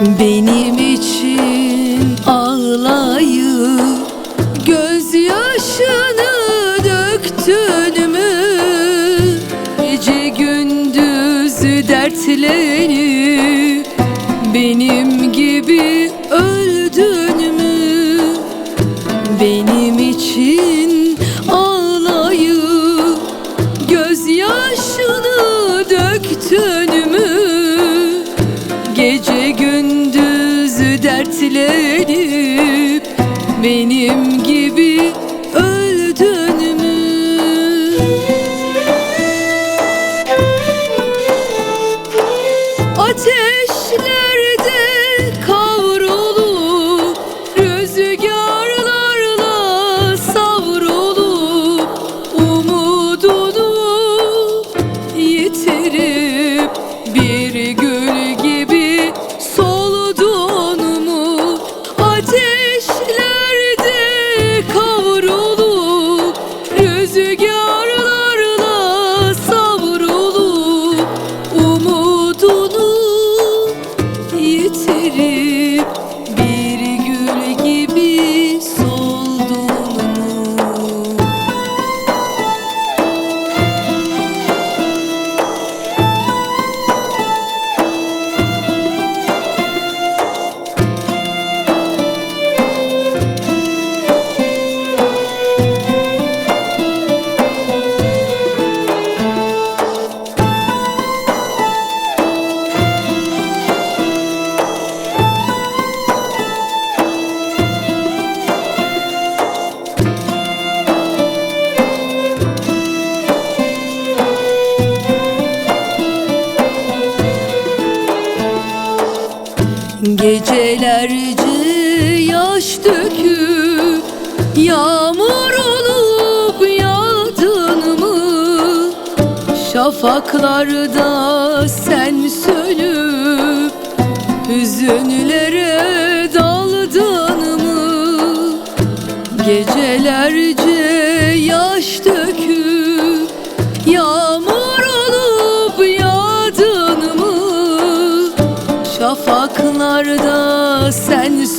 Benim için ağlayıp gözyaşını döktün mü? Gece gündüz dertlenip benim gibi dertlenip benim gibi verip Gecelerce yaş döküp Yağmur olup yağdın mı? Şafaklarda sen sönüp Hüzünlere daldın mı? Gecelerce şafaklarda sensin